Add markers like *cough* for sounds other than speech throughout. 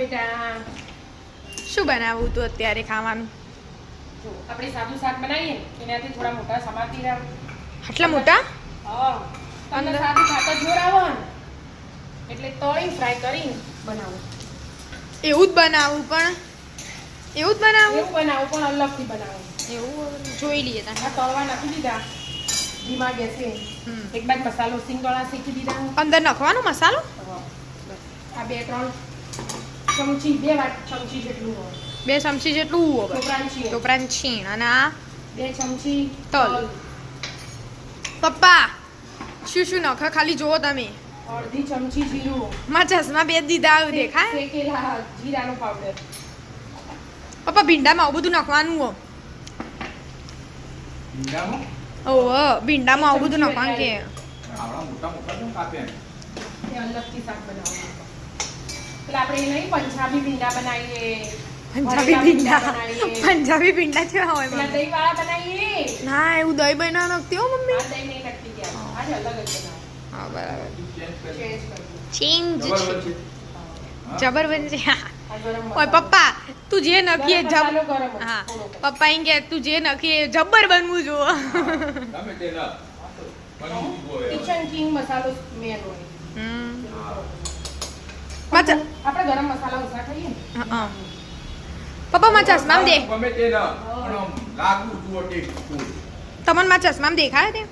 બેટા. શું બનાવવું તું અત્યારે ખાવાનું? જો આપણે સાદું શાક બનાવીએ એનાથી થોડા મોટા સમાતી રાખ આટલા મોટા? હા. અંદર? સાદું શાક જ જોર આવે ને એટલે તળી ફ્રાય કરીને બનાવું. એવું જ બનાવું પણ? એવું જ બનાવું? એવું બનાવું પણ અલગથી બનાવું. એવું જોઈ લઈએ તા તળવા નાખી દીધા. ધીમા ગેસે. એક બાદ મસાલો સિંગોળા શીખી દીધા. અંદર નાખવાનો મસાલો? આ બે ત્રણ ચમચી બે ચમચી જેટલું હોય. બે ચમચી જેટલું અને આ બે ચમચી તલ. પપ્પા શું શું નખા ખાલી જુઓ તમે. અડધી ચમચી જીરું. માં ચશ્મા બે દીધા આવું દેખાય? શેકેલા જીરાનો પાવડર પપ્પા ભીંડામાં આવું બધું નાખવાનું હો. ભીંડામાં? ઓહો ભીંડામાં આવું બધું નાખવાનું કે. આવડા મોટા મોટા એ અલગથી શાક બનાવવાનું. એટલે આપણે નહીં પંજાબી ભીંડા બનાવીએ. પંજાબી ભીંડા પંજાબી ભીંડા કેવા હોય મમ્મી. દહીં વાળા બનાવીએ. ના એવું દહીં બનાવવા નાખતી હો મમ્મી. દહીં નહીં નાખતી ગયા આજે અલગ જ હા બરાબર. ચેન્જ છે. જબર બનશે ઓય પપ્પા તું જે નખીએ જબ હા. પપ્પા એમ કે તું જે નખીએ જબ્બર બનવું જો. કિચન કિંગ મસાલો મેન હોય. હમ. મચા આપણે ગરમ મસાલા ઓછા ખાઈએ હા પપ્પા માં ચશ્મા દે. ગમે તે ના. પણ લાગુ જુઓ ફૂડ. તમને માં ચશ્મા દેખાય તે.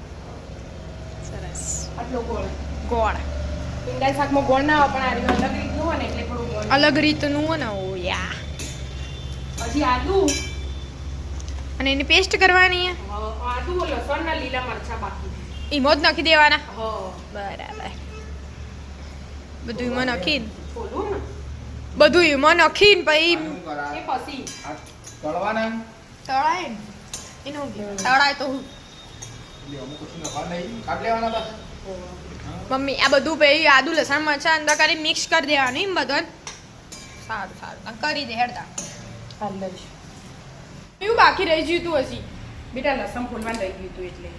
સરસ. આટલો ગોળ. ગોળ. ભીંડા શાકમાં ગોળ ના પણ આ અલગ રીતનું હોય ને એટલે થોડું ગોળ. અલગ રીતનું હોય ને ઓ યા. હજી આદુ. અને એની પેસ્ટ કરવાની આદુ લસણ ના લીલા મરચા બાકી. ઈમો જ નાખી દેવાના. હા બરાબર. બધું એમાં નાખીને. ને? બધું એમાં નાખીને પછી એ પછી. તળવાના? તળાય ને. એનું તળાય તો હું. મમ્મી આ બધું પછી આદુ લસણ મરચાં અંદર કરી મિક્સ કરી દેવાનું એમ બધું સારું સારું. કરી દે હેડતા. એવું બાકી રહી ગયું તું હજી? બેટા લસણ ફોલવાનું રહી ગયું તું એટલે.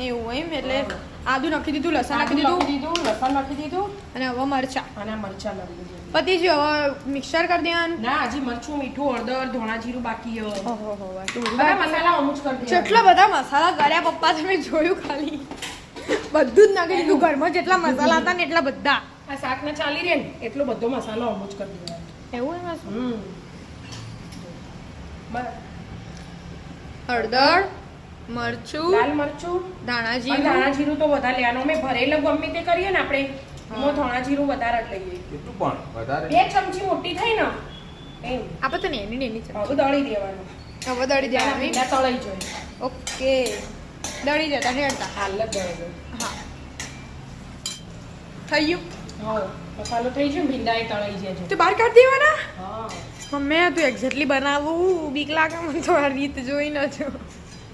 એવું એમ એટલે આદુ નાખી દીધું લસણ નાખી દીધું. દીધું લસણ નાખી દીધું. અને હવે મરચા. અને મરચા નાખી દીધું. પતી જ હવે મિક્સર કરી દેવાનું? ના હજી મરચું મીઠું હળદર ધોણા જીરું બાકી. બધા મસાલા અમુક જ કરી દેવાના. જેટલા બધા મસાલા કર્યા પપ્પા તમે જોયું ખાલી. બધું જ નાખી દીધું ઘરમાં જેટલા મસાલા હતા ને એટલા બધા. આ શાક ને ચાલી રહે ને એટલો બધો મસાલો અમુક જ કરી દેવાનો. એવું એમાં? હમ. હળદર મરચું લાલ મરચું. ધાણા જીરું ધાણા જીરું તો વધારે લેવાનું. અમે ભરેલું ગમે તે કરીએ ને આપણે મો ધાણા જીરું વધારે જ લઈએ. કેટલું પણ વધારે? બે ચમચી મોટી થઈ ને એમ. આપણે તો નેની નેની ચમચી. હવે દળી દેવાનું. હવે દળી દેવાનું. ભીંડા તળાઈ જોઈએ ઓકે. દળી જતા હેડતા હાલ જ દળી હા. થઈ ગયું? હા મસાલો થઈ ગયો ભીંડા એ તળાઈ જાય છે. તો બહાર કાઢી દેવાના? હા. મમ્મી તું એક્ઝેક્ટલી બનાવવું બીક લાગે મને તો આ રીત જોઈ ન જો.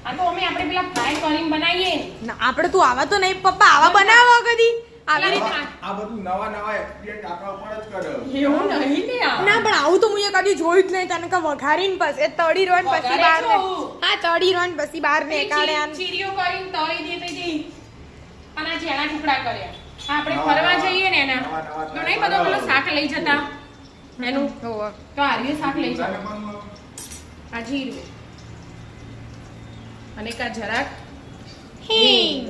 આ તો અમે આપણે પેલા ફ્રાય કરીને બનાવીએ. ના આપણે તું આવા તો નહીં પપ્પા આવા બનાવો કદી. આવી રીતે. આ બધું નવા નવા એક્સપિરિયન્સ આપણા ઉપર જ કરે એવું નહીં ને ના પણ આવું તો મુએ કદી જોયું જ નહીં. તને કે વઘારીને પછી તળી રોન પછી બહાર ને. હા તળી રોન પછી બહાર ને કાઢે આમ. ચીરીઓ કરીને તળી દે તે અને આ ટુકડા કર્યા આ આપણે ફરવા જઈએ ને એના. તો નહીં બધો પેલો શાક લઈ જતા. એનું. તો આર્ય શાક લઈ જતા. આ જીરું. અને કા જરાક હિંગ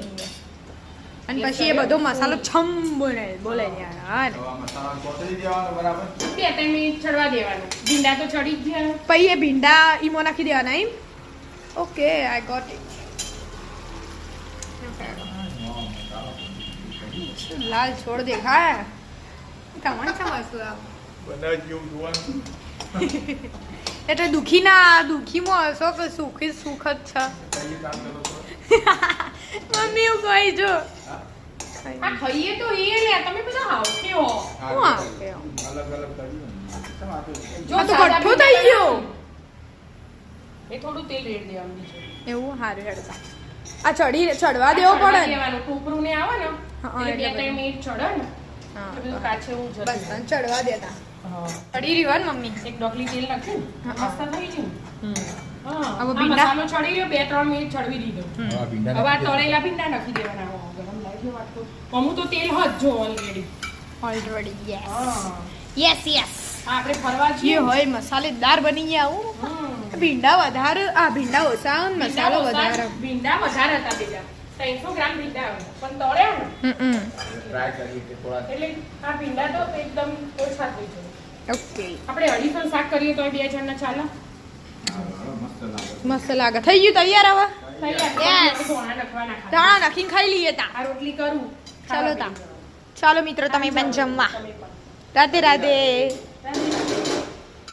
અને પછી એ બધો મસાલો છમ બોલે બોલે યાર હા ને. કોતરી દેવાનો બરાબર? બે ત્રણ મિનિટ ચડવા દેવાનો. ભીંડા તો ચડી જ ગયા. પછી એ ભીંડા ઈમો નાખી દેવાના એમ? ઓકે આઈ ગોટ ઇટ લાલ છોડ દેખાય કમાન છે મસ્ત બનાવ જેવું જોવાનું. એટલે દુખી ના દુખીમાં હશો કે સુખી સુખ જ છે? *laughs* મમ્મી એવું કહી જો આ ખાઈએ તો એ લે તમે બધા હાવ કેવો હું આ અલગ અલગ કર્યું ને. કેમ આ તો? જો તો સાદા થઈ ગયો. એ થોડું તેલ રેડ દેવાનું બીજું. એવું? હારું હેડતા આ ચડી ચડવા દેવો પડે ને. ટોપરું ને આવે ને બે ત્રણ મિનિટ ચડે ને. ચડવા દેતા. ચડી રહ્યો ને મમ્મી? એક ડોકલી તેલ નાખ્યું. મસ્ત થઈ ગયું. હવે ભીંડા? મસાલો ચડી રહ્યો બે ત્રણ મિનિટ ચડવી દીધો. હમ. હા, ભીંડા હવે આ તળેલા ભીંડા નાખી દેવાના ગરમ લાગ્યો વાત તો. તો તેલ હજ જો ઓલરેડી ઓલરેડી યસ હા. યસ યસ આપણે ફરવા જઈએ. હોય મસાલેદાર બની ગયા આવું ભીંડા વધારે આ ભીંડા ઓછા મસાલો વધારે. ભીંડા વધારે હતા બીજા ત્રણસો ગ્રામ ભીંડા હતા. પણ તળ્યા ને હમ ટ્રાય થોડા એટલે આ ભીંડા તો એકદમ ઓછા થઈ જાય. ઓકે. આપણે અઢીસો શાક કરીએ તો બે જણના ચાલે. હા, મસ્ત લાગે. થઈ ગયું? તૈયાર હવે. દાણા નાખીને ખાઈ લઈએ તા. આ રોટલી કરું. ચાલો તા. ચાલો મિત્રો તમે પણ જમવા. રાધે રાધે. રાધે.